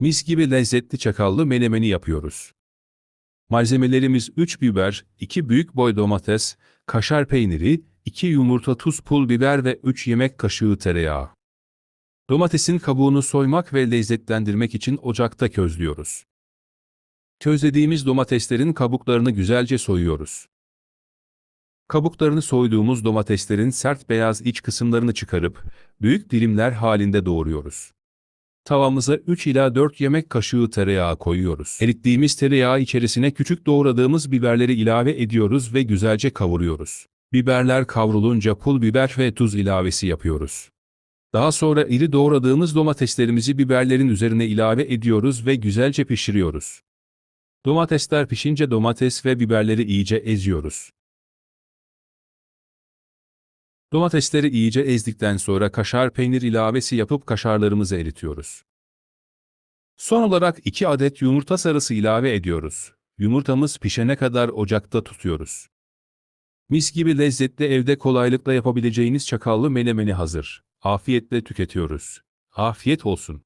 Mis gibi lezzetli çakallı menemeni yapıyoruz. Malzemelerimiz 3 biber, 2 büyük boy domates, kaşar peyniri, 2 yumurta tuz pul biber ve 3 yemek kaşığı tereyağı. Domatesin kabuğunu soymak ve lezzetlendirmek için ocakta közlüyoruz. Közlediğimiz domateslerin kabuklarını güzelce soyuyoruz. Kabuklarını soyduğumuz domateslerin sert beyaz iç kısımlarını çıkarıp büyük dilimler halinde doğruyoruz. Tavamıza 3 ila 4 yemek kaşığı tereyağı koyuyoruz. Erittiğimiz tereyağı içerisine küçük doğradığımız biberleri ilave ediyoruz ve güzelce kavuruyoruz. Biberler kavrulunca pul biber ve tuz ilavesi yapıyoruz. Daha sonra iri doğradığımız domateslerimizi biberlerin üzerine ilave ediyoruz ve güzelce pişiriyoruz. Domatesler pişince domates ve biberleri iyice eziyoruz. Domatesleri iyice ezdikten sonra kaşar peynir ilavesi yapıp kaşarlarımızı eritiyoruz. Son olarak 2 adet yumurta sarısı ilave ediyoruz. Yumurtamız pişene kadar ocakta tutuyoruz. Mis gibi lezzetli evde kolaylıkla yapabileceğiniz çakallı menemeni hazır. Afiyetle tüketiyoruz. Afiyet olsun.